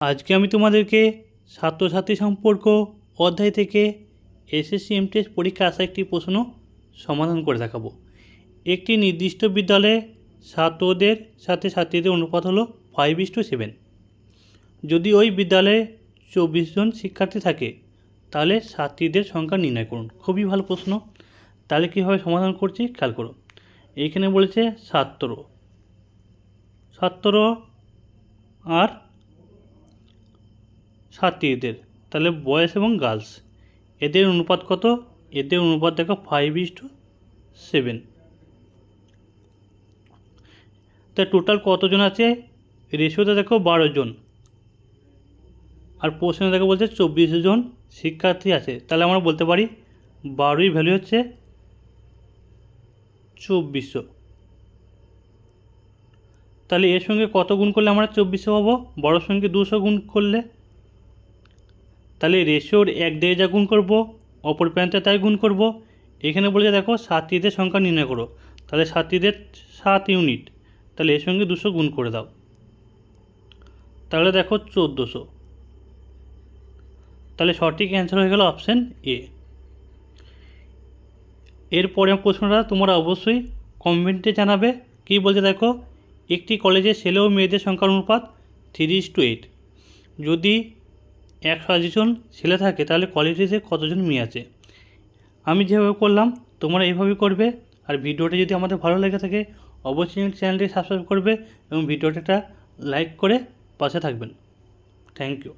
আজকে আমি তোমাদেরকে ছাত্রছাত্রী সম্পর্ক অধ্যায় থেকে এসএসসি এমটিএস পরীক্ষা আসা একটি প্রশ্ন সমাধান করে দেখাবো। একটি নির্দিষ্ট বিদ্যালয়ে ছাত্রদের সাথে ছাত্রীদের অনুপাত হলো ফাইভ ইস টু সেভেন যদি ওই বিদ্যালয়ে চব্বিশ জন শিক্ষার্থী থাকে, তাহলে ছাত্রীদের সংখ্যা নির্ণয় করুন। খুবই ভালো প্রশ্ন। তাহলে কীভাবে সমাধান করছি খেয়াল করো। এইখানে বলেছে ছাত্র ছাত্র আর ছাত্রীদের তাহলে বয়েজ এবং গার্লস। এদের অনুপাত কত? এদের অনুপাত দেখো ফাইভ ইস টু সেভেন তা টোটাল কতজন আছে? রেশিওতে দেখো বারো জন। আর প্রশ্নে দেখো বলছে চব্বিশ জন শিক্ষার্থী আছে। তাহলে আমরা বলতে পারি বারোই ভ্যালু হচ্ছে চব্বিশশো তাহলে এর সঙ্গে কত গুণ করলে আমরা চব্বিশশো পাবো? বড়োর সঙ্গে দুশো গুণ করলে তাহলে রেশিওর এক দিয়ে যা গুণ করব, অপর প্রান্তে তাই গুণ করব। এখানে বলেছে দেখো ছাত্রীদের সংখ্যা নির্ণয় করো। তাহলে ছাত্রীদের সাত ইউনিট তাহলে এর সঙ্গে দুশো গুণ করে দাও। তাহলে দেখো চোদ্দোশো। তাহলে সঠিক অ্যান্সার হয়ে গেল অপশান এ এরপরে প্রশ্নটা তোমরা অবশ্যই কমেন্টে জানাবে। কী বলছে দেখো, একটি কলেজে ছেলে ও মেয়েদের সংখ্যার অনুপাত থ্রি টু এইট যদি একশো আশি জন ছেলে থাকে, তাহলে কোয়ালিটিতে কতজন মেয়ে আছে? আমি যেভাবে করলাম, তোমরা এইভাবেই করবে। আর ভিডিওটা যদি আমাদের ভালো লেগে থাকে, অবশ্যই চ্যানেলটি সাবস্ক্রাইব করবে এবং ভিডিওটা লাইক করে পাশে থাকবেন। Thank you